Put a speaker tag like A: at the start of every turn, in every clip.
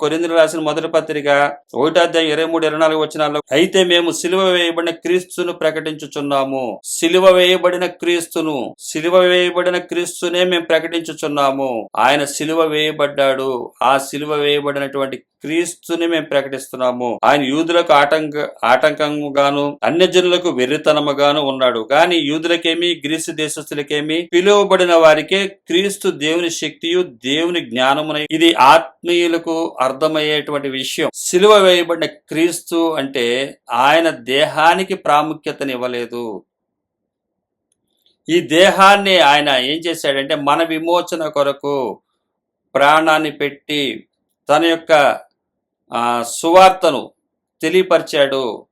A: కొరిందులు రాసిన మొదటి పత్రిక ఒకటాధ్యాయం ఇరవై మూడు ఇరవై నాలుగు వచ్చినాల్లో అయితే మేము సిలువ వేయబడిన క్రీస్తును ప్రకటించుచున్నాము. సిలువ వేయబడిన క్రీస్తును సిలువ వేయబడిన క్రీస్తునే మేము ప్రకటించుచున్నాము. ఆయన సిలువ వేయబడ్డాడు. ఆ సిలువ వేయబడినటువంటి క్రీస్తుని మేము ప్రకటిస్తున్నాము. ఆయన యూదులకు ఆటంక ఆటంకముగాను అన్యజనులకు వెర్రితనముగాను ఉన్నాడు. కానీ యూదులకేమి గ్రీసు దేశస్తులకేమి పిలువబడిన వారికే క్రీస్తు దేవుని శక్తియు దేవుని జ్ఞానమున ఇది ఆత్మీయులకు అర్థమయ్యేటువంటి విషయం. సిలువ వేయబడిన క్రీస్తు అంటే ఆయన దేహానికి ప్రాముఖ్యతనివ్వలేదు. ఈ దేహాన్ని ఆయన ఏం చేశాడంటే మన విమోచన కొరకు ప్రాణాన్ని పెట్టి తన యొక్క సువార్తను తెలియపరిచాడు.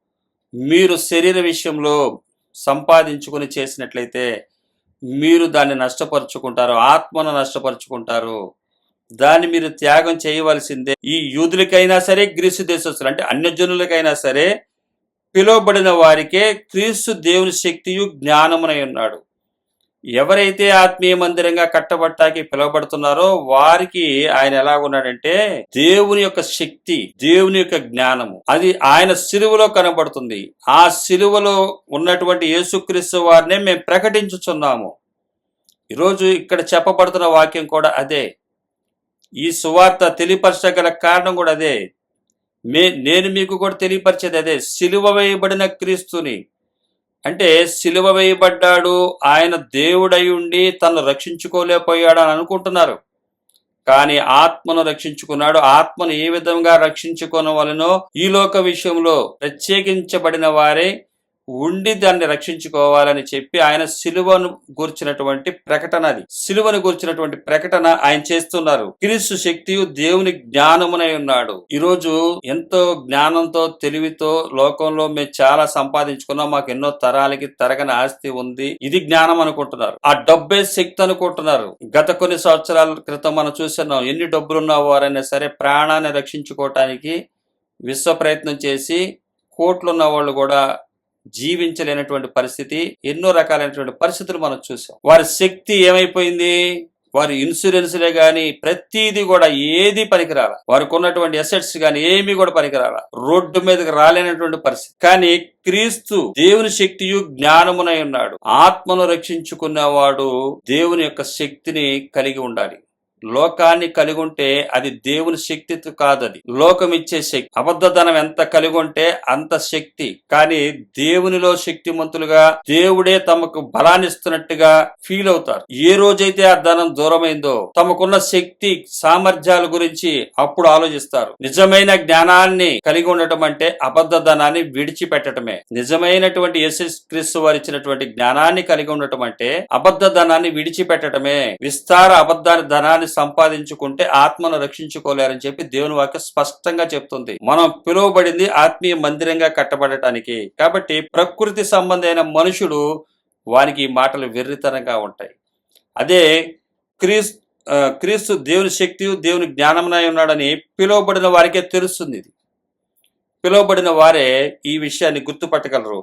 A: మీరు శరీర విషయంలో సంపాదించుకుని చేసినట్లయితే మీరు దాన్ని నష్టపరుచుకుంటారు ఆత్మను నష్టపరుచుకుంటారు. దాన్ని మీరు త్యాగం చేయవలసిందే. ఈ యూదులకైనా సరే గ్రీసు దేశస్తులు అంటే అన్యజనులకైనా సరే పిలువబడిన వారికే క్రీస్తు దేవుని శక్తియు జ్ఞానమునై ఉన్నాడు. ఎవరైతే ఆత్మీయ మందిరంగా కట్టబట్టాకి పిలువబడుతున్నారో వారికి ఆయన ఎలా ఉన్నాడంటే దేవుని యొక్క శక్తి దేవుని యొక్క జ్ఞానము. అది ఆయన సిలువలో కనబడుతుంది. ఆ సిలువలో ఉన్నటువంటి యేసుక్రీస్తు వారినే మేము ప్రకటించుచున్నాము. ఈరోజు ఇక్కడ చెప్పబడుతున్న వాక్యం కూడా అదే. ఈ సువార్త తెలియపరచగల కారణం కూడా అదే. మే నేను మీకు కూడా తెలియపరిచేది అదే. సిలువ వేయబడిన క్రీస్తుని అంటే సిలువ వేయబడ్డాడు ఆయన దేవుడై ఉండి తను రక్షించుకోలేకపోయాడు అని అనుకుంటున్నారు. కానీ ఆత్మను రక్షించుకున్నాడు. ఆత్మను ఏ విధంగా రక్షించుకోవాలనో ఈ లోక విషయంలో ప్రత్యేకించబడిన వారే ఉండి దాన్ని రక్షించుకోవాలని చెప్పి ఆయన సిలువను గూర్చినటువంటి ప్రకటన అది. సిలువను గూర్చినటువంటి ప్రకటన ఆయన చేస్తున్నారు. క్రీస్తు శక్తియు దేవుని జ్ఞానమునై ఉన్నాడు. ఈరోజు ఎంతో జ్ఞానంతో తెలివితో లోకంలో మేము చాలా సంపాదించుకున్నాం. మాకు ఎన్నో తరాలకి తరగని ఆస్తి ఉంది. ఇది జ్ఞానం అనుకుంటున్నారు. ఆ డబ్బే శక్తి అనుకుంటున్నారు. గత కొన్ని సంవత్సరాల క్రితం మనం చూస్తున్నాం ఎన్ని డబ్బులున్న వారైనా సరే ప్రాణాన్ని రక్షించుకోవటానికి విశ్వ ప్రయత్నం చేసి కోట్లున్న వాళ్ళు కూడా జీవించలేనటువంటి పరిస్థితి ఎన్నో రకాలైనటువంటి పరిస్థితులు మనం చూసాం. వారి శక్తి ఏమైపోయింది? వారి ఇన్సూరెన్స్లే గాని ప్రతిదీ కూడా ఏది పనికిరాల. వారికి ఉన్నటువంటి అసెట్స్ గాని ఏమి కూడా పనికిరాల. రోడ్డు మీదకి రాలేనటువంటి పరిస్థితి. కానీ క్రీస్తు దేవుని శక్తియు జ్ఞానమునై ఉన్నాడు. ఆత్మను రక్షించుకున్నవాడు దేవుని యొక్క శక్తిని కలిగి ఉండాలి. లోకాన్ని కలిగి ఉంటే అది దేవుని శక్తితో అది లోకం ఇచ్చే శక్తి. అబద్ధధనం ఎంత కలిగి ఉంటే అంత శక్తి. కానీ దేవునిలో శక్తిమంతులుగా దేవుడే తమకు బలాన్ని ఇస్తున్నట్టుగా ఫీల్ అవుతారు. ఏ రోజైతే ఆ ధనం దూరమైందో తమకున్న శక్తి సామర్థ్యాల గురించి అప్పుడు ఆలోచిస్తారు. నిజమైన జ్ఞానాన్ని కలిగి ఉండటం అంటే అబద్ధ ధనాన్ని విడిచిపెట్టడమే నిజమైనటువంటి యేసు క్రీస్తు వారు ఇచ్చినటువంటి జ్ఞానాన్ని కలిగి ఉండటం అంటే అబద్ధ ధనాన్ని విడిచిపెట్టడమే విస్తార అబద్ధాన్ని ధనాన్ని సంపాదించుకుంటే ఆత్మను రక్షించుకోలేరని చెప్పి దేవుని వాక్యం స్పష్టంగా చెప్తుంది. మనం పిలువబడింది ఆత్మీయ మందిరంగా కట్టబడటానికి. కాబట్టి ప్రకృతి సంబంధమైన మనుషుడు వానికి ఈ మాటలు వెర్రితనంగా ఉంటాయి. అదే క్రీస్ క్రీస్తు దేవుని శక్తి దేవుని జ్ఞానమునై ఉన్నాడని పిలువబడిన వారికే తెలుస్తుంది ఇది. పిలువబడిన వారే ఈ విషయాన్ని గుర్తుపట్టగలరు.